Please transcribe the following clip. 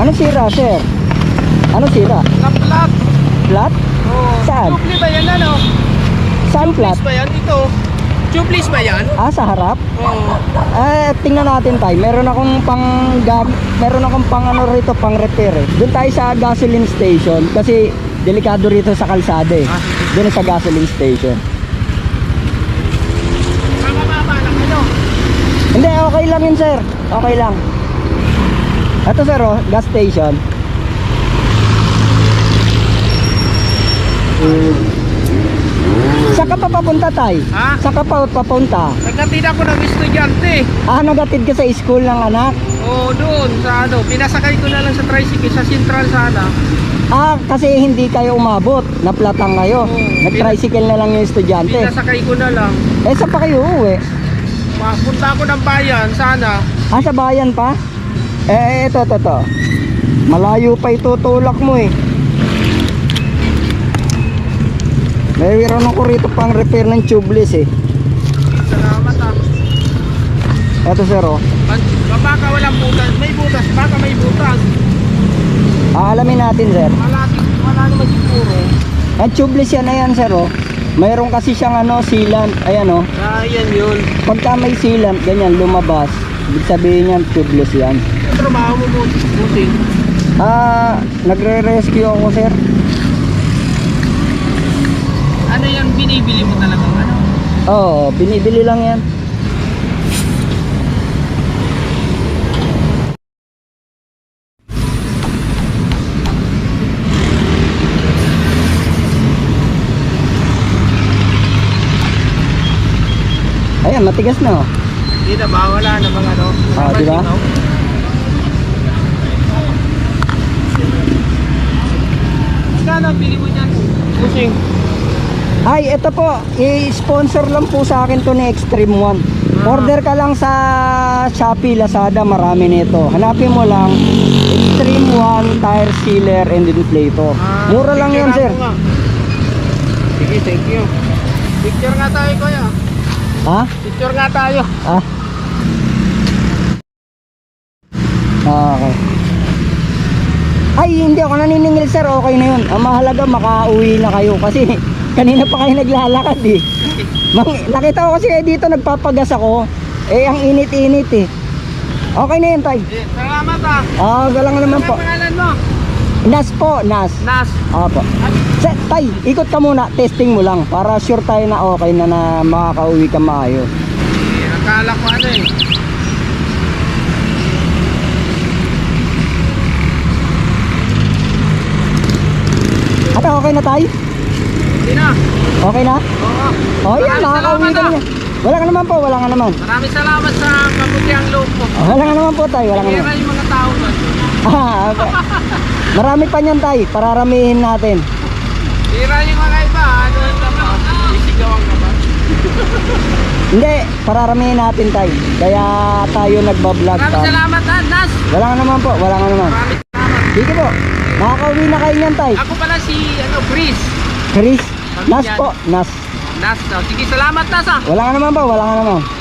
Ano sira, sir? Ano sira? Na-flat. Flat? Oh, Saan? Tubeless ba yan ano? Saan flat? Ba yan? Ito. Tubeless ba yan? Ah, sa harap? Oo. Eh, tingnan natin tayo. Meron akong pang gam meron akong pang ano rito, pang repair eh. Doon tayo sa gasoline station kasi delikado rito sa kalsada eh. Ah. Doon sa gasoline station. Mamamama lang ano? Hindi, okay lang yun, sir. Okay lang. Ito, sir, oh, gas station. Saan ka pa papunta, tay? Ha? Saan ka pa papunta? Nagkatid ako ng estudyante. Ah, nagatid ka sa school ng anak? Oo, doon sa ano. Pinasakay ko na lang sa tricycle sa central sana. Ah, kasi hindi kayo umabot. Naplatang kayo. Oo. Nag-tricycle na lang yung estudyante. Pinasakay ko na lang. Eh, saan pa kayo uuwi? Mapunta ako ng bayan sana. Ah, sa bayan pa? Eh, ito, ito, ito. Malayo pa itutulak mo eh. Mayroon ako rito pang repair ng tubeless eh. Salamat ah. Ito sir oh. Baka walang butas. May butas. Baka may butas. Aalamin natin sir. Malaki. Wala naman siguro. Ang tubeless yan ayan sir oh. Mayroon kasi siyang ano, sealant. Ayan oh. Ah, yan yun. Pagka may sealant, ganyan, lumabas. Ibig sabihin yan, tubeless yan. Trabaho mo. Buting. Ah, nagre-rescue ako sir. Ano yan binibili mo talaga? Ano? Oo, binibili lang yan. Ayan, matigas na oh. Hindi na ba? Wala na bang ano? Ah, di ba? Magkano bili mo niyan? Pusing. Ay, ito po, i-sponsor lang po sa akin to ni Extreme One. Ah. Order ka lang sa Shopee, Lazada, marami nito. Hanapin mo lang Extreme One Tire Sealer and Inflator. Ah, Mura lang yan, sir. nga. Sige, thank you. Picture nga tayo, kuya. Ha? Picture nga tayo. Ah. Ah, Okay. Ay, hindi ako naniningil sir, okay na yun. Ang mahalaga makauwi na kayo kasi kanina pa kayo naglalakad eh. Mang, nakita ko kasi kayo dito nagpapagas ako. Eh, ang init-init eh. Okay na yun, tay. Eh, Salamat ah. Ah, galang naman po. ang pangalan mo? Nas po, Nas. Nas. Apo. Sa, tay, ikot ka muna, testing mo lang para sure tayo na okay na na makakauwi ka maayos. Eh, akala ko ano eh. Okay na tay? Hindi na. Okay na? Oo. Oh, yan, salamat, ka ah. na. Wala ka naman po, wala ka naman. Maraming salamat sa kabutiang loob mo. Oh, wala ka naman po tay, wala ka naman. yung mga tao doon. Ah, okay. Marami pa niyan tay, pararamihin natin. Hira yung mga iba. Ano ka ba? Isigawan ka ba? Hindi, pararamihin natin tay. Kaya tayo nagbablog Maraming salamat ah, Nas. Wala ka naman po, wala ka naman. Maraming salamat. Sige po, makakauwi na kayo niyan tay. Ako pala si ano, Chris. Chris, Nas po, Nas. Nas. Sige, salamat Nas ah. Wala ka naman po, wala ka naman.